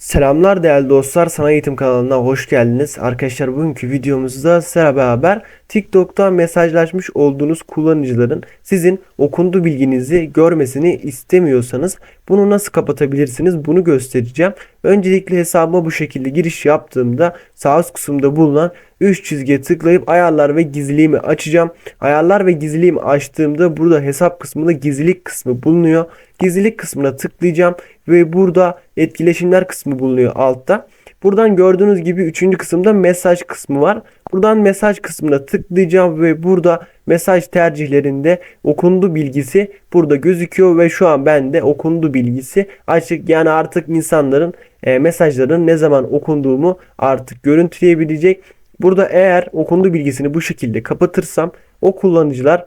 Selamlar değerli dostlar. Sana Eğitim kanalına hoş geldiniz. Arkadaşlar bugünkü videomuzda sizlerle beraber TikTok'ta mesajlaşmış olduğunuz kullanıcıların sizin okundu bilginizi görmesini istemiyorsanız bunu nasıl kapatabilirsiniz bunu göstereceğim. Öncelikle hesabıma bu şekilde giriş yaptığımda sağ üst kısımda bulunan 3 çizgiye tıklayıp ayarlar ve gizliliğimi açacağım. Ayarlar ve gizliliğimi açtığımda burada hesap kısmında gizlilik kısmı bulunuyor. Gizlilik kısmına tıklayacağım ve burada etkileşimler kısmı bulunuyor altta. Buradan gördüğünüz gibi 3. kısımda mesaj kısmı var. Buradan mesaj kısmına tıklayacağım ve burada mesaj tercihlerinde okundu bilgisi burada gözüküyor ve şu an bende okundu bilgisi açık. Yani artık insanların e, mesajların ne zaman okunduğumu artık görüntüleyebilecek. Burada eğer okundu bilgisini bu şekilde kapatırsam o kullanıcılar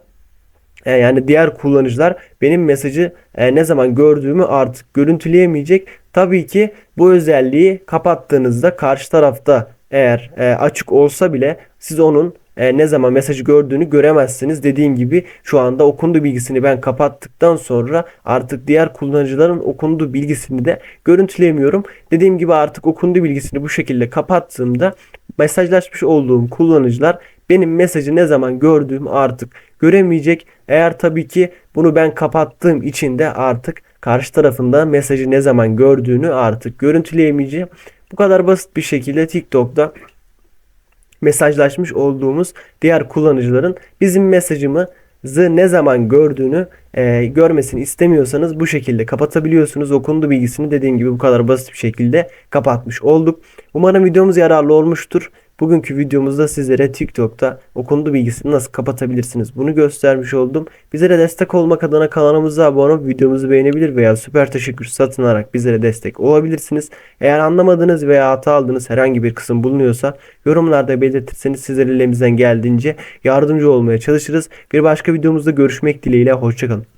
e, yani diğer kullanıcılar benim mesajı e, ne zaman gördüğümü artık görüntüleyemeyecek. Tabii ki bu özelliği kapattığınızda karşı tarafta eğer e, açık olsa bile siz onun e, ne zaman mesajı gördüğünü göremezsiniz. Dediğim gibi şu anda okundu bilgisini ben kapattıktan sonra artık diğer kullanıcıların okundu bilgisini de görüntüleyemiyorum. Dediğim gibi artık okundu bilgisini bu şekilde kapattığımda mesajlaşmış olduğum kullanıcılar benim mesajı ne zaman gördüğümü artık göremeyecek. Eğer tabii ki bunu ben kapattığım için de artık karşı tarafında mesajı ne zaman gördüğünü artık görüntüleyemeyeceğim. Bu kadar basit bir şekilde TikTok'ta mesajlaşmış olduğumuz diğer kullanıcıların bizim mesajımızı ne zaman gördüğünü e, görmesini istemiyorsanız bu şekilde kapatabiliyorsunuz. Okundu bilgisini dediğim gibi bu kadar basit bir şekilde kapatmış olduk. Umarım videomuz yararlı olmuştur. Bugünkü videomuzda sizlere TikTok'ta okundu bilgisini nasıl kapatabilirsiniz bunu göstermiş oldum. Bizlere destek olmak adına kanalımıza abone olup videomuzu beğenebilir veya süper teşekkür satın alarak bizlere destek olabilirsiniz. Eğer anlamadığınız veya hata aldığınız herhangi bir kısım bulunuyorsa yorumlarda belirtirseniz sizlere elimizden geldiğince yardımcı olmaya çalışırız. Bir başka videomuzda görüşmek dileğiyle hoşçakalın.